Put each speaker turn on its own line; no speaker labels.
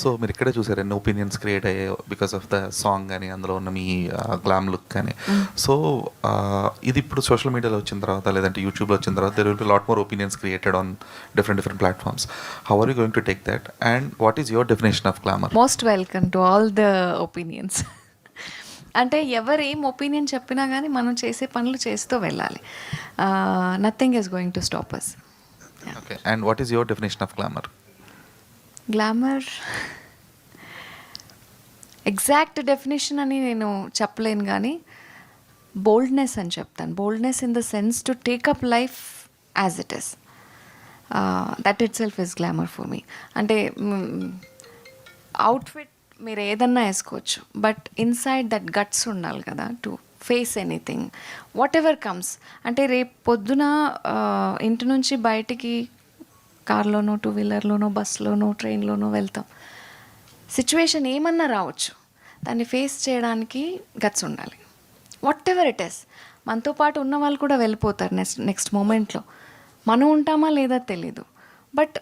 So మీరు ఇక్కడే చూసారు ఎన్ని ఒపీనియన్స్ క్రియేట్ అయ్యాయో బికాస్ ఆఫ్ ద సాంగ్ కానీ అందులో ఉన్న మీ గ్లామ్ లుక్ కానీ సో ఇది ఇప్పుడు సోషల్ మీడియాలో వచ్చిన తర్వాత లేదంటే యూట్యూబ్లో వచ్చిన తర్వాత there will be lot more opinions created on different different platforms how are you going to take that and what is your definition of glamour
most welcome to all the opinions అంటే ఎవరు ఏం opinion చెప్పినా కానీ మనం చేసే పనులు చేస్తూ వెళ్ళాలి. Nothing is going to stop us
okay and what is your definition of glamour
glamour exact definition అని నేను చెప్పలేను కానీ బోల్డ్నెస్ అని చెప్తాను. Boldness in the sense to take up life as it is that itself is glamour for me అంటే outfit మీరు ఏదన్నా వేసుకోవచ్చు. బట్ ఇన్సైడ్ దట్ గట్స్ ఉండాలి కదా to face anything whatever comes అంటే రేపు పొద్దున uh, ఇంటి నుంచి బయటికి కార్లోనో టూ వీలర్లోనో బస్సులోనో ట్రైన్లోనో వెళ్తాం. సిచ్యువేషన్ ఏమన్నా రావచ్చు. దాన్ని ఫేస్ చేయడానికి గట్స్ ఉండాలి. వాట్ ఎవర్ ఇట్ ఇస్ మనతో పాటు ఉన్న వాళ్ళు కూడా వెళ్ళిపోతారు నెక్స్ట్ నెక్స్ట్ మూమెంట్లో మనం ఉంటామా లేదా తెలీదు. బట్